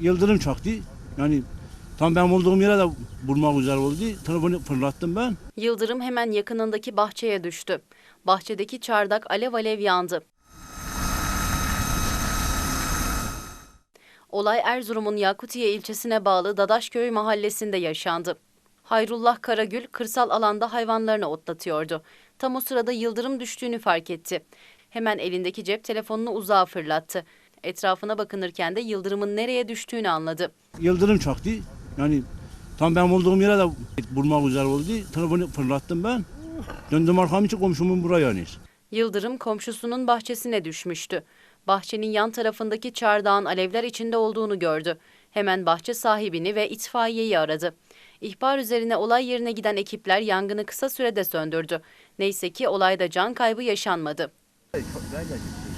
Yıldırım çaktı. Yani tam benim olduğum yere de vurmak üzere oldu. Telefonu fırlattım ben. Yıldırım hemen yakınındaki bahçeye düştü. Bahçedeki çardak alev alev yandı. Olay Erzurum'un Yakutiye ilçesine bağlı Dadaşköy mahallesinde yaşandı. Hayrullah Karagül kırsal alanda hayvanlarını otlatıyordu. Tam o sırada yıldırım düştüğünü fark etti. Hemen elindeki cep telefonunu uzağa fırlattı. Etrafına bakınırken de yıldırımın nereye düştüğünü anladı. Yıldırım çaktı. Yani tam benim olduğum yere de vurmak üzere oldu. Telefonu fırlattım ben. Döndüm arkamı için komşumun buraya yani. Yıldırım komşusunun bahçesine düşmüştü. Bahçenin yan tarafındaki çardağın alevler içinde olduğunu gördü. Hemen bahçe sahibini ve itfaiyeyi aradı. İhbar üzerine olay yerine giden ekipler yangını kısa sürede söndürdü. Neyse ki olayda can kaybı yaşanmadı. 哎ด้ชดไ